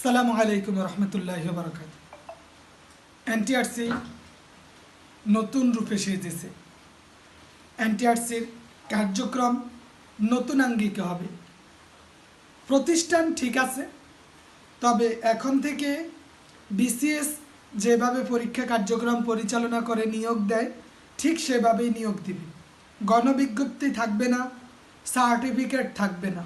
আসসালামু আলাইকুম রহমতুল্লাহ বারকাত। এনটিআরসি নতুন রূপে সেজেছে। এনটিআরসির কার্যক্রম নতুন আঙ্গিকে হবে। প্রতিষ্ঠান ঠিক আছে, তবে এখন থেকে বিসিএস যেভাবে পরীক্ষা কার্যক্রম পরিচালনা করে নিয়োগ দেয়, ঠিক সেভাবেই নিয়োগ দিবে। গণবিজ্ঞপ্তি থাকবে না সার্টিফিকেট থাকবে না।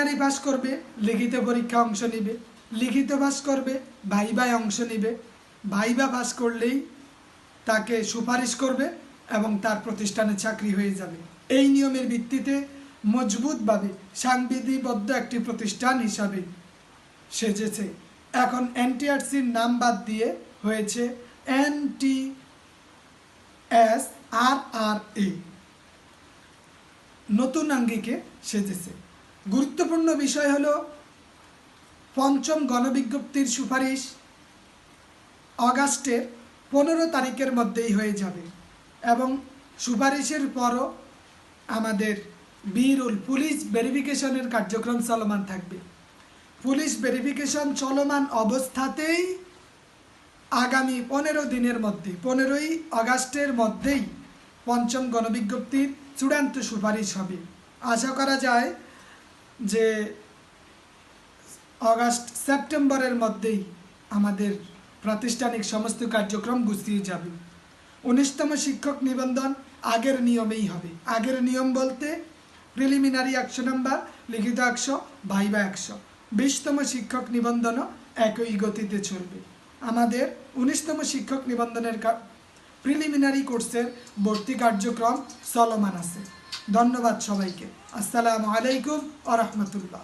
প্রিলিমিনারি পাস করবে, লিখিত পরীক্ষা অংশ নিবে, লিখিত পাস করবে, ভাইবায় অংশ নিবে। ভাইবা পাস করলেই তাকে সুপারিশ করবে এবং তার প্রতিষ্ঠানে চাকরি হয়ে যাবে। এই নিয়মের ভিত্তিতে মজবুতভাবে সাংবিধিবদ্ধ একটি প্রতিষ্ঠান হিসাবে সেজেছে। এখন এনটিআরসির নাম বাদ দিয়ে হয়েছে এন টি এস আর আর এ। নতুন আঙ্গিকে সেজেছে। গুরুত্বপূর্ণ বিষয় হলো পঞ্চম গণবিজ্ঞপ্তির সুপারিশ অগাস্টের পনেরো তারিখের মধ্যেই হয়ে যাবে এবং সুপারিশের পরও আমাদের বিরুল পুলিশ ভেরিফিকেশনের কার্যক্রম চলমান থাকবে। পুলিশ ভেরিফিকেশন চলমান অবস্থাতেই আগামী পনেরো দিনের মধ্যে, পনেরোই আগস্টের মধ্যেই পঞ্চম গণবিজ্ঞপ্তির চূড়ান্ত সুপারিশ হবে। আশা করা যায় যে অগাস্ট, সেপ্টেম্বরের মধ্যেই আমাদের প্রাতিষ্ঠানিক সমস্ত কার্যক্রম গুছিয়ে যাবে। উনিশতম শিক্ষক নিবন্ধন আগের নিয়মেই হবে। আগের নিয়ম বলতে প্রিলিমিনারি একশো নাম্বার, লিখিত একশো, ভাইবা একশো। বিশতম শিক্ষক নিবন্ধনও একই গতিতে চলবে। আমাদের উনিশতম শিক্ষক নিবন্ধনের প্রিলিমিনারি কোর্সের ভর্তি কার্যক্রম চলমান আছে। ধন্যবাদ সবাইকে। আসসালামু আলাইকুম আ রহমতুল্লাহ।